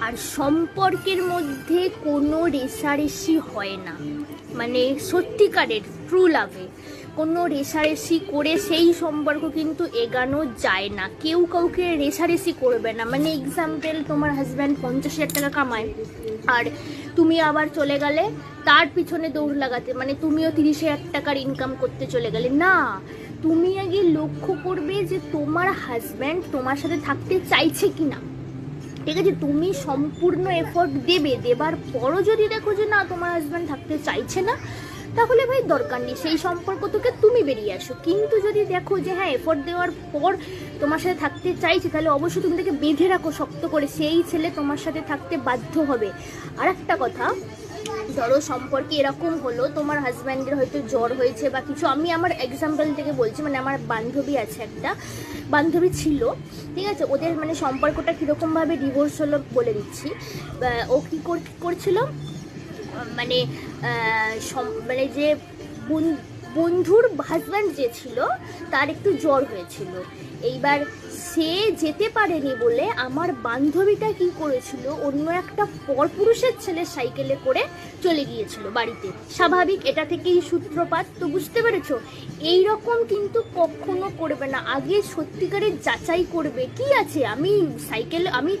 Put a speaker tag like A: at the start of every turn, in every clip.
A: আর সম্পর্কের মধ্যে কোনো রেষারেষি হয় না। মানে সত্যিকারের ট্রু লাভে কোনো রেষারেষি করে সেই সম্পর্ক কিন্তু এগানো যায় না। কেউ কাউকে রেষারেষি করবে না। মানে এক্সাম্পল তোমার হাজব্যান্ড পঞ্চাশ হাজার টাকা কামায় আর তুমি আবার চলে গেলে তার পিছনে দৌড় লাগাতে। মানে তুমিও তিরিশ হাজার টাকার ইনকাম করতে চলে গেলে। না, তুমি আগে লক্ষ্য করবে যে তোমার হাজব্যান্ড তোমার সাথে থাকতে চাইছে কি না ঠিক আছে, তুমি সম্পূর্ণ এফোর্ট দেবে। দেবার পরও যদি দেখো যে না, তোমার হাজব্যান্ড থাকতে চাইছে না, তাহলে ভাই দরকার নেই। সেই সম্পর্ক থেকে তুমি বেরিয়ে আসো। কিন্তু যদি দেখো যে হ্যাঁ এফোর্ট দেওয়ার পর তোমার সাথে থাকতে চাইছে, তাহলে অবশ্যই তুমি তাকে বেঁধে রাখো শক্ত করে। সেই ছেলে তোমার সাথে থাকতে বাধ্য হবে। আর একটা কথা ধরো সম্পর্কে এরকম হলো, তোমার হাজব্যান্ডের হয়তো জ্বর হয়েছে বা কিছু। আমি আমার এক্সাম্পল থেকে বলছি মানে আমার বান্ধবী আছে একটা, বান্ধবী ছিল, ঠিক আছে? ওদের মানে সম্পর্কটা কীরকমভাবে ডিভোর্স হলো বলে দিচ্ছি। ও কী কর- করছিল? মানে মানে যে বন্ধুর হাজব্যান্ড যে ছিল, তার একটু জ্বর হয়েছিল। এইবার সে যেতে পারেনি বলে আমার বান্ধবীটা কি করেছিল, অন্য একটা পরপুরুষের ছেলে সাইকেলে করে চলে গিয়েছিল বাড়িতে। স্বাভাবিক এটা থেকেই সূত্রপাত। তো বুঝতে পেরেছ? এই রকম কিন্তু কখনো করবে না। আগে সত্যিকারের যাচাই করবে। কি আছে? আমি সাইকেল আমি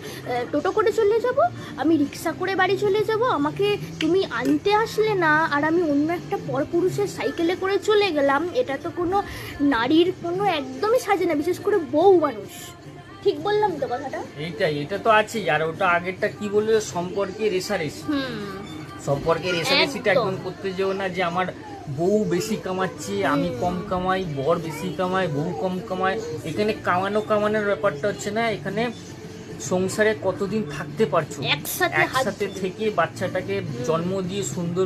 A: টোটো করে চলে যাব? আমি রিক্সা করে বাড়ি চলে যাব? আমাকে তুমি আনতে আসলে না? আর আমি অন্য একটা পরপুরুষের সাইকেলে করে চলে গেলাম? এটা তো কোনো নারীর কোনো একদমই সাজে না বিশেষ করে বউ মানুষ। ঠিক বললাম তো কথাটা?
B: এইটাই এটা তো আছেই। আর ওটা আগেরটা কি বলল? সম্পর্কে রেশারেশি
A: হুম
B: সম্পর্কে রেশারেশিটা
A: একদম।
B: একদম করতে যেও না যে আমার বউ বেশি কামাচ্ছে আমি কম কামাই বর বেশি কামাই বউ কম কামায় এখানে কামানো কামানোর ব্যাপারটা হচ্ছে না এখানে সংসারে কতদিন থাকতে পারছ একসাথে থেকে বাচ্চাটাকে জন্ম দিয়ে সুন্দর